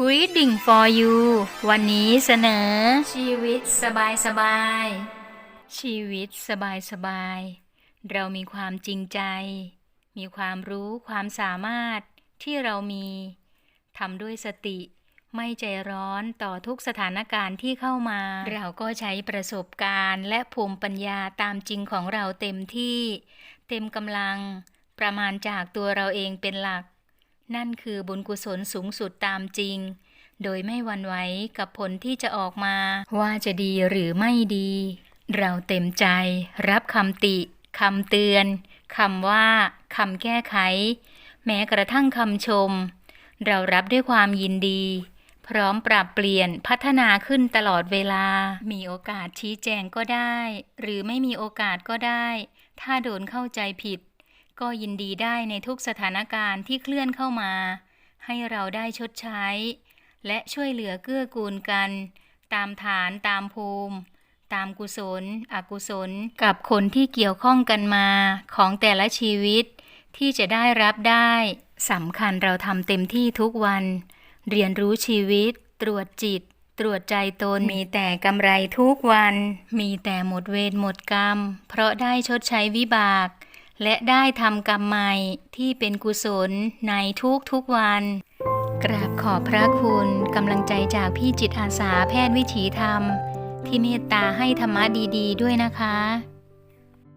Reading for you วันนี้เสนอ ชีวิตสบายสบายๆชีวิตสบายสบายๆเรามีความจริงใจ มีความรู้ความสามารถที่เรามีทำด้วยสติ ไม่ใจร้อนต่อทุกสถานการณ์ที่เข้ามา เราก็ใช้ประสบการณ์และภูมิปัญญาตามจริงของเราเต็มที่ เต็มกำลัง ประมาณจากตัวเราเองเป็นหลัก นั่นคือบุญกุศลสูงสุดตามจริง โดยไม่หวันไหวกับผลที่จะออกมา ว่าจะดีหรือไม่ดี เราเต็มใจ รับคำติคำเตือนคำว่าคำแก้ไข แม้กระทั่งคำชม เรารับด้วยความยินดี พร้อมปรับเปลี่ยนพัฒนาขึ้นตลอดเวลา มีโอกาสชี้แจงก็ได้ หรือไม่มีโอกาสก็ได้ ถ้าโดนเข้าใจผิด ก็ยินดีได้ในทุกสถานการณ์ที่เคลื่อนเข้ามา ให้เราได้ชดใช้ และช่วยเหลือเกื้อกูลกัน ตามฐานตามภูมิ ตามกุศล อกุศล กับคนที่เกี่ยวข้องกันมาของแต่ละชีวิต ที่จะได้รับได้สำคัญเราทำเต็มที่ทุกวัน เรียนรู้ชีวิต ตรวจจิต ตรวจใจตน มีแต่กำไรทุกวัน มีแต่หมดเวรหมดกรรม เพราะได้ชดใช้วิบาก และได้ทำกรรมใหม่ที่เป็นกุศลในทุกทุกๆวัน กราบขอบพระคุณกำลังใจจากพี่จิตอาสาแพทย์วิถีธรรม ที่เมตตาให้ธรรมะดี ๆด้วยนะคะ